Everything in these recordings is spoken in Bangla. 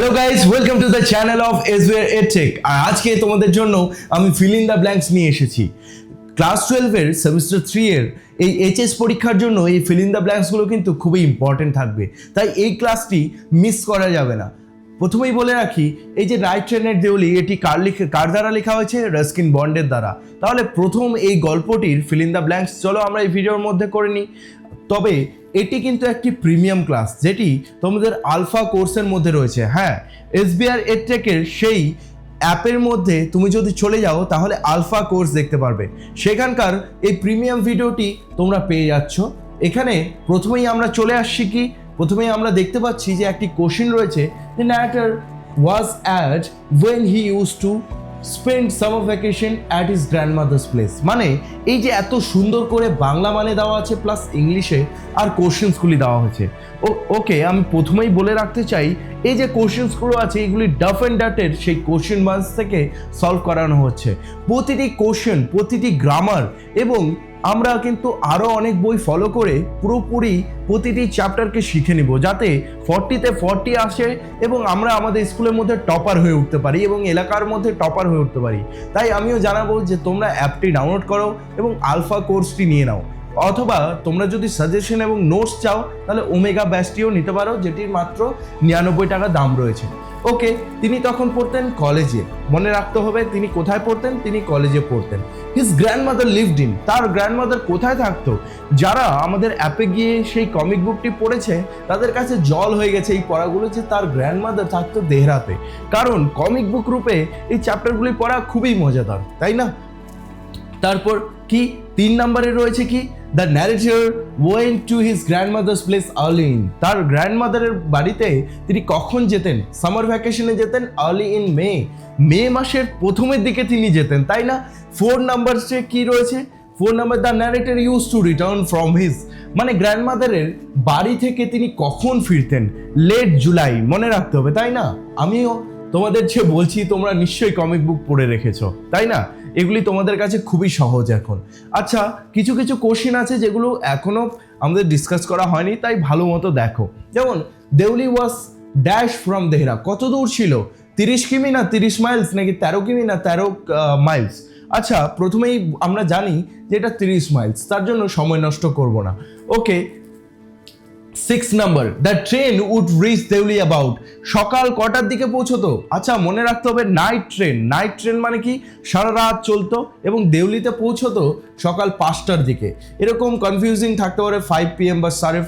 Hello guys welcome to the channel of এসওয়ার এটেক আর আজকে তোমাদের জন্য আমি ফিল ইন দ্য ব্ল্যাঙ্কস নিয়ে এসেছি। ক্লাস টুয়েলভের সেমিস্টার থ্রি এর এই এইচএস পরীক্ষার জন্য এই ফিল ইন দ্য ব্ল্যাঙ্কসগুলো কিন্তু খুবই ইম্পর্টেন্ট থাকবে। তাই এই ক্লাসটি মিস করা যাবে না। প্রথমেই বলে রাখি, এই যে রাইট ট্রেনের দেউলি, এটি কার লিখে, কার দ্বারা লেখা হয়েছে? রাস্কিন বন্ডের দ্বারা। তাহলে প্রথম এই গল্পটির ফিল ইন দ্য ব্ল্যাঙ্কস চলো আমরা এই ভিডিওর মধ্যে করে নিই। তবে এটি কিন্তু একটি প্রিমিয়াম ক্লাস, যেটি তোমাদের আলফা কোর্সের মধ্যে রয়েছে। হ্যাঁ এসবিআর এডটেকের সেই অ্যাপের মধ্যে তুমি যদি চলে যাও, তাহলে আলফা কোর্স দেখতে পারবে। সেখানকার এই প্রিমিয়াম ভিডিওটি তোমরা পেয়ে যাচ্ছ। এখানে প্রথমেই আমরা চলে আসছি কি? প্রথমেই আমরা দেখতে পাচ্ছি যে একটি কোশ্চিন রয়েছে যে narrator was at when he use to spend summer vacation at his grandmother's place মানে এই যে এত সুন্দর করে বাংলা মানে দেওয়া আছে প্লাস ইংলিশে আর কোশ্চেন্সগুলি দেওয়া হয়েছে। ও ওকে আমি প্রথমেই বলে রাখতে চাই, এই যে কোশ্চেন্সগুলো আছে, এগুলি ডাফ অ্যান্ড ডাটের সেই কোশ্চেন বান্স থেকে সলভ করানো হচ্ছে। প্রতিটি কোশ্চেন প্রতিটি গ্রামার এবং আমরা কিন্তু আরও অনেক বই ফলো করে পুরোপুরি প্রতিটি চ্যাপ্টারকে শিখে নিব, যাতে ফর্টিতে ফর্টি আসে এবং আমরা আমাদের স্কুলের মধ্যে টপার হয়ে উঠতে পারি এবং এলাকার মধ্যে টপার হয়ে উঠতে পারি। তাই আমিও জানাব যে তোমরা অ্যাপটি ডাউনলোড করো এবং আলফা কোর্সটি নিয়ে নাও। অথবা তোমরা যদি সাজেশন এবং নোটস চাও, তাহলে ওমেগা ব্যাচটিও নিতে পারো, যেটির মাত্র নিরানব্বই টাকা দাম রয়েছে। ওকে তিনি তখন পড়তেন কলেজে মনে রাখতে হবে, তিনি কোথায় পড়তেন? তিনি কলেজে পড়তেন। হিজ গ্র্যান্ডমাদার লিভড ইন তার গ্র্যান্ডমাদার কোথায় থাকতো? যারা আমাদের অ্যাপে গিয়ে সেই কমিক বুকটি পড়েছে, তাদের কাছে জল হয়ে গেছে এই পড়াগুলো যে তার গ্র্যান্ডমাদার থাকতো দেহরাতে। কারণ কমিক বুক রূপে এই চ্যাপ্টারগুলি পড়া খুবই মজাদার, তাই না? তারপর কি? তিন নম্বরে রয়েছে কি? The narrator went to his grandmother's place early in তার গ্র্যান্ডমাদারের বাড়িতে তিনি কখন যেতেন? সামার ভ্যাকেশনে যেতেন আর্লি ইন মে মে মাসের প্রথমের দিকে তিনি যেতেন, তাই না? ফোর নাম্বারসে কি রয়েছে? Four number the narrator use to return from his মানে গ্র্যান্ডমাদারের বাড়ি থেকে তিনি কখন ফিরতেন? লেট জুলাই মনে রাখতে হবে, তাই না? আমিও তোমাদের যে বলছি, তোমরা নিশ্চয়ই কমিক বুক পড়ে রেখেছো, তাই না? এগুলি তোমাদের কাছে খুবই সহজ এখন। আচ্ছা কিছু কিছু কোশ্চিন আছে যেগুলো এখনও আমাদের ডিসকাস করা হয়নি, তাই ভালো মতো দেখো। যেমন, Deoli was dash from Dehra, কত দূর ছিল? তিরিশ কিমি না তিরিশ মাইলস নাকি তেরো কিমি না তেরো মাইলস আচ্ছা প্রথমেই আমরা জানি যে এটা তিরিশ মাইলস তার জন্য সময় নষ্ট করব না। Okay six number the train would reach Deoli about সকাল কটার দিকে পৌঁছতো? আচ্ছা মনে রাখতে হবে নাইট ট্রেন নাইট ট্রেন মানে কি? সারা রাত চলতো এবং দেউলিতে পৌঁছতো সকাল পাঁচটার দিকে। এরকম কনফিউজিং থাকতে পারে ফাইভ পি এম বা সাড়ে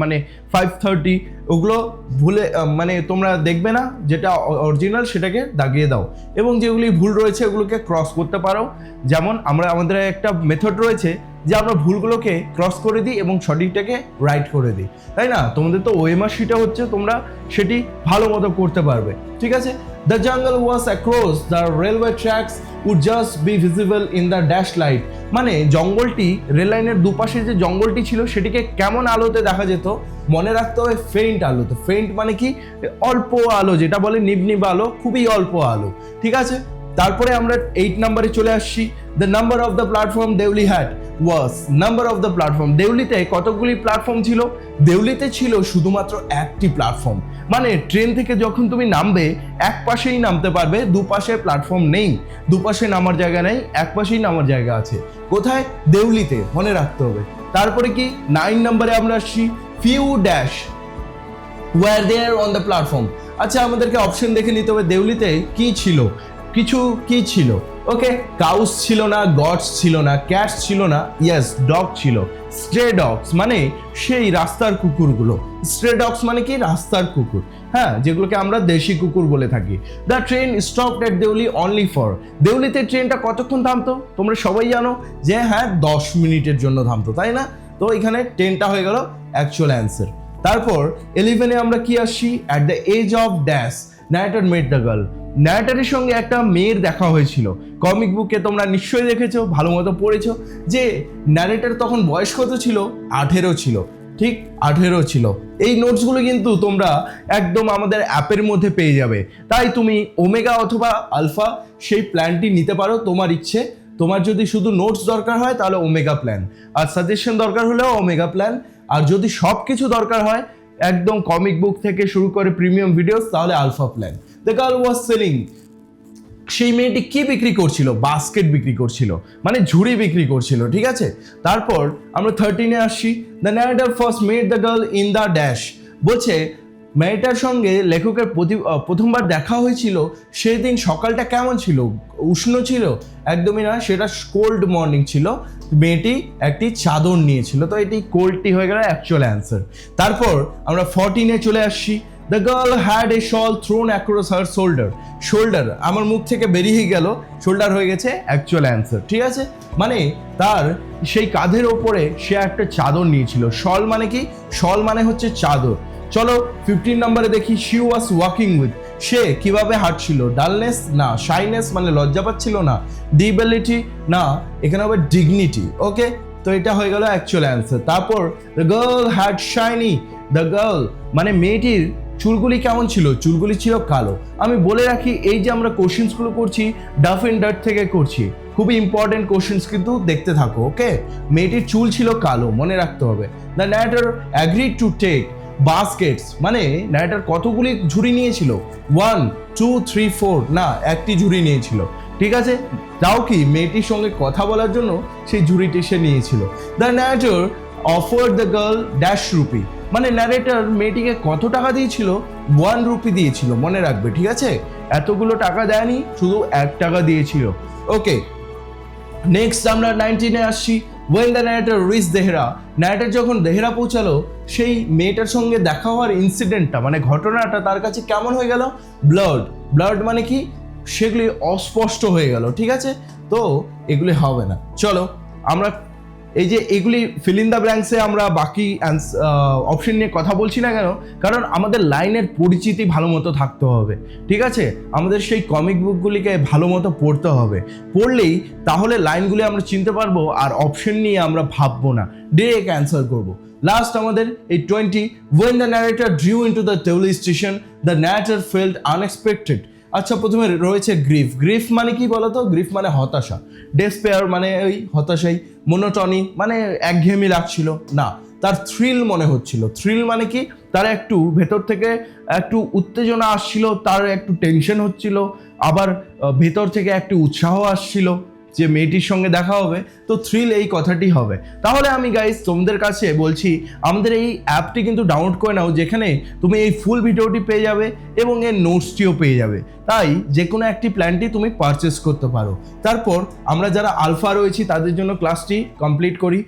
মানে ফাইভ থার্টি ওগুলো ভুলে মানে তোমরা দেখবে না, যেটা অরিজিনাল সেটাকে দাগিয়ে দাও। এবং যেগুলি ভুল রয়েছে, ওগুলোকে ক্রস করতে পারো। যেমন আমরা, আমাদের একটা মেথড রয়েছে যে আমরা ভুলগুলোকে ক্রস করে দিই এবং সঠিকটাকে রাইট করে দিই। তাই না? তোমাদের তো ওএমআর শিটা হচ্ছে, তোমরা সেটি ভালো মতো করতে পারবে। ঠিক আছে? The jungle was across the railway tracks would just be visible in the dash light মানে জঙ্গলটি রেললাইনের দুপাশে যে জঙ্গলটি ছিল, সেটিকে কেমন আলোতে দেখা যেত? মনে রাখতে হবে ফেইন্ট আলোতে। ফেইন্ট মানে কি? অল্প আলো, যেটা বলে নিবনিব আলো, খুবই অল্প আলো। ঠিক আছে? তারপরে আমরা এইট নাম্বারে চলে আসছি। The number of the platform Deoli had was number of the platform দেউলিতে কতগুলি প্ল্যাটফর্ম ছিল? দেউলিতে ছিল শুধুমাত্র একটি প্ল্যাটফর্ম মানে ট্রেন থেকে যখন তুমি নামবে, এক পাশেই নামতে পারবে, দুপাশে প্ল্যাটফর্ম নেই। দুপাশে নামার জায়গা নেই, এক পাশেই নামার জায়গা আছে। কোথায়? দেউলিতে, মনে রাখতে হবে। তারপরে কি? নাইন নাম্বারে আমরা আসছি। Few dash were there on the platform আচ্ছা আমাদেরকে অপশন দেখে নিতে হবে দেউলিতে কি ছিল। কিছু কি ছিল? ওকে কাউস ছিল না গডস ছিল না ক্যাটস ছিল না ইয়েস ডগ ছিল। স্ট্রে ডগস মানে সেই রাস্তার কুকুরগুলো। স্ট্রে ডগস মানে কি? রাস্তার কুকুর। হ্যাঁ যেগুলোকে আমরা দেশি কুকুর বলে থাকি। The train stop at Deoli only for দেউলিতে ট্রেনটা কতক্ষণ থামতো? তোমরা সবাই জানো যে হ্যাঁ দশ মিনিটের জন্য থামতো, তাই না? তো এখানে ট্রেনটা হয়ে গেল অ্যাকচুয়াল অ্যান্সার তারপর ইলেভেনে আমরা কি আসছি at the age of dash narrator made the girl ন্যারেটারের সঙ্গে একটা মেয়ের দেখা হয়েছিল। কমিক বুকে তোমরা নিশ্চয়ই দেখেছ, ভালো মতো পড়েছো, যে ন্যারেটার তখন বয়স কত ছিল, আঠেরো ছিল। ঠিক আঠেরো ছিল। এই নোটসগুলো কিন্তু তোমরা একদম আমাদের অ্যাপের মধ্যে পেয়ে যাবে। তাই তুমি ওমেগা অথবা আলফা সেই প্ল্যানটি নিতে পারো, তোমার ইচ্ছে। তোমার যদি শুধু নোটস দরকার হয়, তাহলে ওমেগা প্ল্যান আর সাজেশন দরকার হলেও ওমেগা প্ল্যান আর যদি সব কিছু দরকার হয় একদম কমিক বুক থেকে শুরু করে প্রিমিয়াম ভিডিওস তাহলে alpha plan the girl was selling সেই মেয়েটি কি বিক্রি করছিল? বাস্কেট বিক্রি করছিল। মানে ঝুড়ি বিক্রি করছিল, ঠিক আছে? তারপর আমরা থার্টিনে আসছি the narrator first made the girl in the dash বলছে, মেয়েটার সঙ্গে লেখকের প্রথমবার দেখা হয়েছিল, সেদিন সকালটা কেমন ছিল? উষ্ণ ছিল? একদমই না, সেটা কোল্ড মর্নিং ছিল। মেয়েটি একটি চাদর নিয়েছিল। তো এটি কোল্ডটি হয়ে গেল অ্যাকচুয়াল অ্যান্সার তারপর আমরা ফর্টিনে চলে আসছি। The girl had a shawl thrown across her shoulder shoulder আমার মুখ থেকে বেরিয়ে গেল। শোল্ডার হয়ে গেছে অ্যাকচুয়াল অ্যান্সার ঠিক আছে? মানে তার সেই কাঁধের ওপরে সে একটা চাদর নিয়েছিল। শল মানে কি? শল মানে হচ্ছে চাদর। চলো ফিফটিন নম্বরে দেখি শি ওয়াজ ওয়াকিং উইথ সে কীভাবে হাঁটছিল? ডালনেস? না, শাইনেস মানে লজ্জা পাচ্ছিল না। ডিবেলিটি? না, এখানে হবে ডিগনিটি। ওকে, তো এটা হয়ে গেল অ্যাকচুয়াল অ্যান্সার তারপর the girl had shiny the girl মানে মেয়েটির চুলগুলি কেমন ছিল? চুলগুলি ছিল কালো। আমি বলে রাখি, এই যে আমরা কোশ্চেন্সগুলো করছি ডাফ এন্ড ডার্ট থেকে করছি, খুবই ইম্পর্টেন্ট কোশ্চেন্স কিন্তু দেখতে থাকো, ওকে? মেয়েটির চুল ছিল কালো, মনে রাখতে হবে। The narrator agreed to take baskets মানে ন্যাটার কতগুলি ঝুড়ি নিয়েছিল? ওয়ান টু থ্রি ফোর না, একটি ঝুড়ি নিয়েছিল। ঠিক আছে? তাও কি, মেয়েটির সঙ্গে কথা বলার জন্য সেই ঝুড়িটি সে নিয়েছিল। The narrator offer the girl dash rupee মানে ন্যারেটার মেয়েটিকে কত টাকা দিয়েছিল? ওয়ান রুপি দিয়েছিল, মনে রাখবে, ঠিক আছে? এতগুলো টাকা দেয়নি, শুধু এক টাকা দিয়েছিল। ওকে নেক্সট আমরা নাইনটিনে আসছি। When the narrator reach Dehra narrator যখন দেহরা পৌঁছালো, সেই মেয়েটার সঙ্গে দেখা হওয়ার ইনসিডেন্টটা মানে ঘটনাটা তার কাছে কেমন হয়ে গেল? ব্লাড ব্লাড মানে কি? সেগুলি অস্পষ্ট হয়ে গেল, ঠিক আছে? তো এগুলি হবে না। চলো, আমরা এই যে এগুলি ফিল ইন দ্য ব্ল্যাঙ্কসে আমরা বাকি অপশন নিয়ে কথা বলছি না কেন? কারণ আমাদের লাইনের পরিচিতি ভালো মতো থাকতে হবে, ঠিক আছে? আমাদের সেই কমিক বুকগুলিকে ভালো মতো পড়তে হবে। পড়লেই তাহলে লাইনগুলি আমরা চিনতে পারব আর অপশন নিয়ে আমরা ভাববো না। ডিরেক্ট অ্যান্সার করব। লাস্ট আমাদের এই twenty when the narrator drew into the table station the narrator felt unexpected আচ্ছা প্রথমে রয়েছে গ্রিফ। গ্রিফ মানে কি বলতো? গ্রিফ মানে হতাশা। ডেসপেয়ার মানে ওই হতাশাই মোনোটনি মানে একঘেয়েমি লাগছিল। না, তার থ্রিল মনে হচ্ছিল। থ্রিল মানে কি? তার একটু ভেতর থেকে একটু উত্তেজনা আসছিল, তার একটু টেনশন হচ্ছিল, আবার ভেতর থেকে একটু উৎসাহ আসছিল। যে মেয়েটির সঙ্গে দেখা হবে, তো থ্রিল এই কথাটি হবে। তাহলে আমি গাইজ তোমাদের কাছে বলছি, আমাদের এই অ্যাপটি কিন্তু ডাউনলোড করে নাও, যেখানে তুমি এই ফুল ভিডিওটি পেয়ে যাবে এবং এর নোটসটিও পেয়ে যাবে। তাই যে কোনো একটি প্ল্যানটি তুমি পারচেস করতে পারো। তারপর আমরা যারা আলফা রয়েছি, তাদের জন্য ক্লাসটি কমপ্লিট করি।